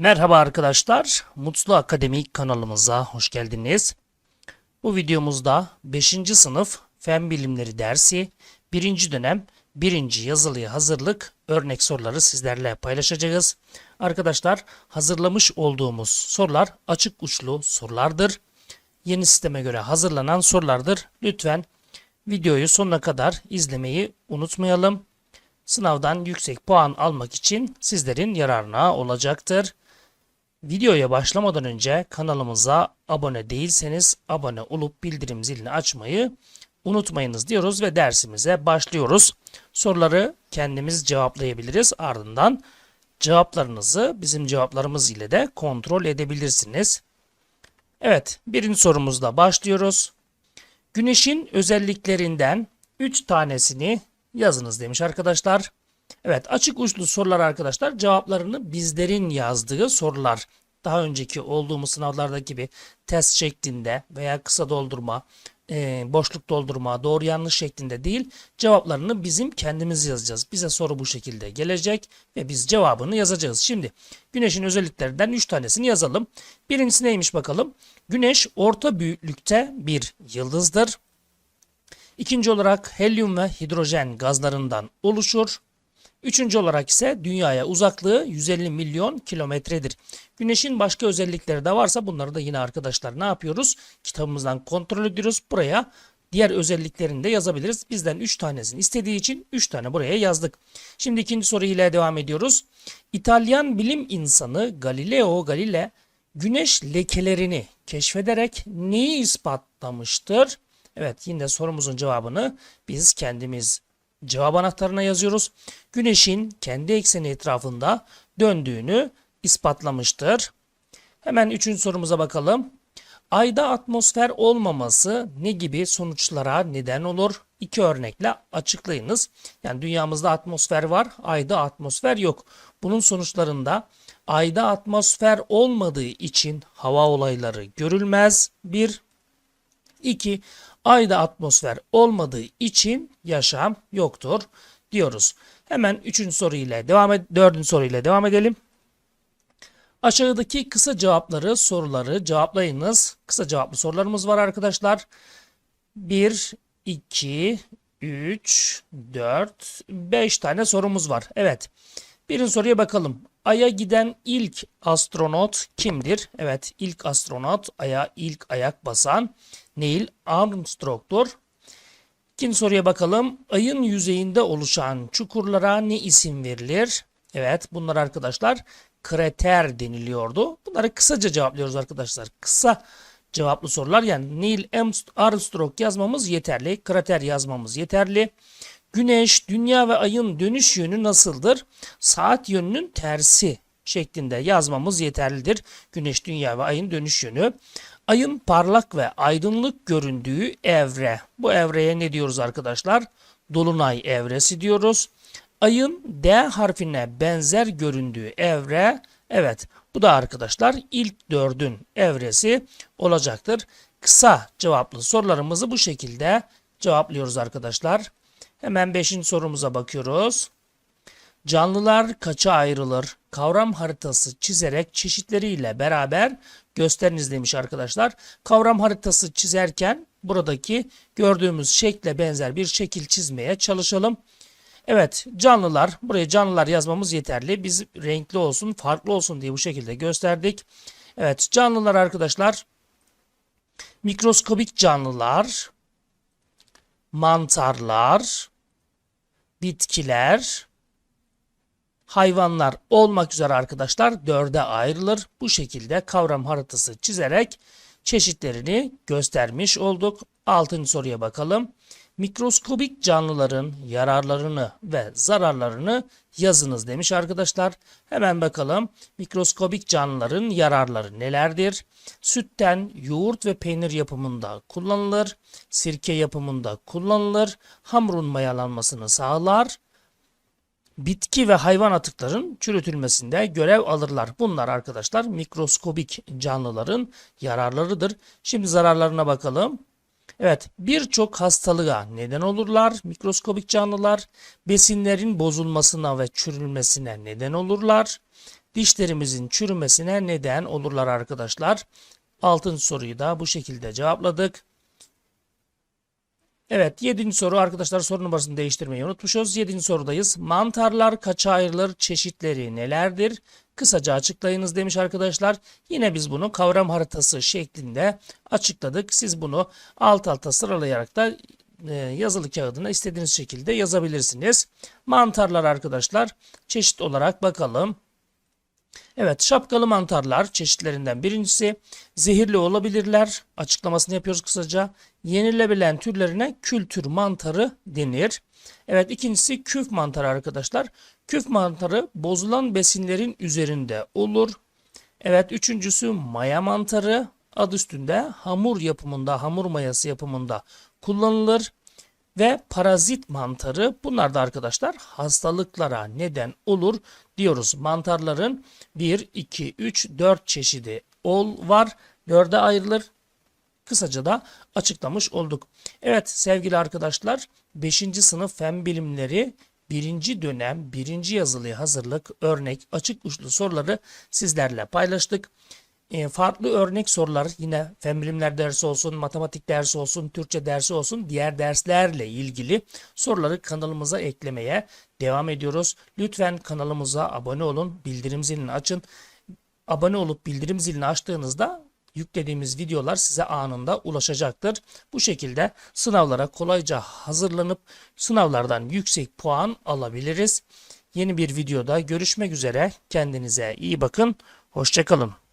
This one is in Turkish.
Merhaba arkadaşlar, Mutlu Akademik kanalımıza hoş geldiniz. Bu videomuzda 5. sınıf Fen Bilimleri dersi 1. dönem 1. yazılıya hazırlık örnek soruları sizlerle paylaşacağız. Arkadaşlar hazırlamış olduğumuz sorular açık uçlu sorulardır. Yeni sisteme göre hazırlanan sorulardır. Lütfen videoyu sonuna kadar izlemeyi unutmayalım. Sınavdan yüksek puan almak için sizlerin yararına olacaktır. Videoya başlamadan önce kanalımıza abone değilseniz abone olup bildirim zilini açmayı unutmayınız diyoruz ve dersimize başlıyoruz. Soruları kendimiz cevaplayabiliriz. Ardından cevaplarınızı bizim cevaplarımız ile de kontrol edebilirsiniz. Evet, birinci sorumuzla başlıyoruz. Güneşin özelliklerinden 3 tanesini yazınız demiş arkadaşlar. Evet açık uçlu sorular arkadaşlar cevaplarını bizlerin yazdığı sorular. Daha önceki olduğumuz sınavlardaki gibi test şeklinde veya kısa doldurma, e, boşluk doldurma, doğru yanlış şeklinde değil cevaplarını bizim kendimiz yazacağız. Bize soru bu şekilde gelecek ve biz cevabını yazacağız. Şimdi güneşin özelliklerinden 3 tanesini yazalım. Birincisi neymiş bakalım. Güneş orta büyüklükte bir yıldızdır. İkinci olarak helyum ve hidrojen gazlarından oluşur. Üçüncü olarak ise dünyaya uzaklığı 150 milyon kilometredir. Güneşin başka özellikleri de varsa bunları da yine arkadaşlar ne yapıyoruz? Kitabımızdan kontrol ediyoruz. Buraya diğer özelliklerini de yazabiliriz. Bizden 3 tanesini istediği için 3 tane buraya yazdık. Şimdi ikinci soru ile devam ediyoruz. İtalyan bilim insanı Galileo Galilei güneş lekelerini keşfederek neyi ispatlamıştır? Evet yine sorumuzun cevabını biz kendimiz cevap anahtarına yazıyoruz. Güneşin kendi ekseni etrafında döndüğünü ispatlamıştır. Hemen üçüncü sorumuza bakalım. Ayda atmosfer olmaması ne gibi sonuçlara neden olur? İki örnekle açıklayınız. Yani dünyamızda atmosfer var, ayda atmosfer yok. Bunun sonuçlarında ayda atmosfer olmadığı için hava olayları görülmez. Bir, iki, ayda atmosfer olmadığı için yaşam yoktur diyoruz. Hemen üçüncü soru ile devam ed dördüncü soru ile devam edelim. Aşağıdaki kısa cevapları soruları cevaplayınız. Kısa cevaplı sorularımız var arkadaşlar. 1, 2, 3, 4, 5 tane sorumuz var. Evet. Birinci soruya bakalım. Ay'a giden ilk astronot kimdir? Evet ilk astronot Ay'a ilk ayak basan Neil Armstrong'dur. İkinci soruya bakalım. Ayın yüzeyinde oluşan çukurlara ne isim verilir? Evet bunlar arkadaşlar krater deniliyordu. Bunları kısaca cevaplıyoruz arkadaşlar. Kısa cevaplı sorular yani Neil Armstrong yazmamız yeterli. Krater yazmamız yeterli. Güneş, dünya ve ayın dönüş yönü nasıldır? Saat yönünün tersi şeklinde yazmamız yeterlidir. Güneş, dünya ve ayın dönüş yönü. Ayın parlak ve aydınlık göründüğü evre. Bu evreye ne diyoruz arkadaşlar? Dolunay evresi diyoruz. Ayın D harfine benzer göründüğü evre. Evet bu da arkadaşlar ilk dördün evresi olacaktır. Kısa cevaplı sorularımızı bu şekilde cevaplıyoruz arkadaşlar. Hemen 5. sorumuza bakıyoruz. Canlılar kaça ayrılır? Kavram haritası çizerek çeşitleriyle beraber gösteriniz demiş arkadaşlar. Kavram haritası çizerken buradaki gördüğümüz şekle benzer bir şekil çizmeye çalışalım. Evet canlılar buraya canlılar yazmamız yeterli. Biz renkli olsun farklı olsun diye bu şekilde gösterdik. Evet canlılar arkadaşlar mikroskobik canlılar mantarlar, bitkiler, hayvanlar olmak üzere arkadaşlar dörde ayrılır. Bu şekilde kavram haritası çizerek çeşitlerini göstermiş olduk. Altıncı soruya bakalım. Mikroskobik canlıların yararlarını ve zararlarını yazınız demiş arkadaşlar. Hemen bakalım mikroskobik canlıların yararları nelerdir? Sütten yoğurt ve peynir yapımında kullanılır, sirke yapımında kullanılır, hamurun mayalanmasını sağlar, bitki ve hayvan atıkların çürütülmesinde görev alırlar. Bunlar arkadaşlar mikroskobik canlıların yararlarıdır. Şimdi zararlarına bakalım. Evet, birçok hastalığa neden olurlar mikroskobik canlılar. Besinlerin bozulmasına ve çürülmesine neden olurlar. dişlerimizin çürümesine neden olurlar arkadaşlar. Altın soruyu da bu şekilde cevapladık. Evet 7. soru arkadaşlar soru numarasını değiştirmeyi unutmuşuz. 7. sorudayız. Mantarlar kaça ayrılır? Çeşitleri nelerdir? Kısaca açıklayınız demiş arkadaşlar. Yine biz bunu kavram haritası şeklinde açıkladık. Siz bunu alt alta sıralayarak da e, yazılı kağıdına istediğiniz şekilde yazabilirsiniz. Mantarlar arkadaşlar çeşit olarak bakalım. Evet şapkalı mantarlar çeşitlerinden birincisi zehirli olabilirler. Açıklamasını yapıyoruz kısaca. Yenilebilen türlerine kültür mantarı denir. Evet ikincisi küf mantarı arkadaşlar. Küf mantarı bozulan besinlerin üzerinde olur. Evet üçüncüsü maya mantarı adı üstünde hamur yapımında hamur mayası yapımında kullanılır. Ve parazit mantarı bunlar da arkadaşlar hastalıklara neden olur diyoruz. Mantarların 1, 2, 3, 4 çeşidi ol var. 4'e ayrılır. Kısaca da açıklamış olduk. Evet sevgili arkadaşlar 5. sınıf fen bilimleri birinci dönem birinci yazılıya hazırlık örnek açık uçlu soruları sizlerle paylaştık. E, farklı örnek sorular yine fen bilimler dersi olsun, matematik dersi olsun, Türkçe dersi olsun diğer derslerle ilgili soruları kanalımıza eklemeye devam ediyoruz. Lütfen kanalımıza abone olun, bildirim zilini açın. Abone olup bildirim zilini açtığınızda yüklediğimiz videolar size anında ulaşacaktır. Bu şekilde sınavlara kolayca hazırlanıp sınavlardan yüksek puan alabiliriz. Yeni bir videoda görüşmek üzere. Kendinize iyi bakın. Hoşçakalın.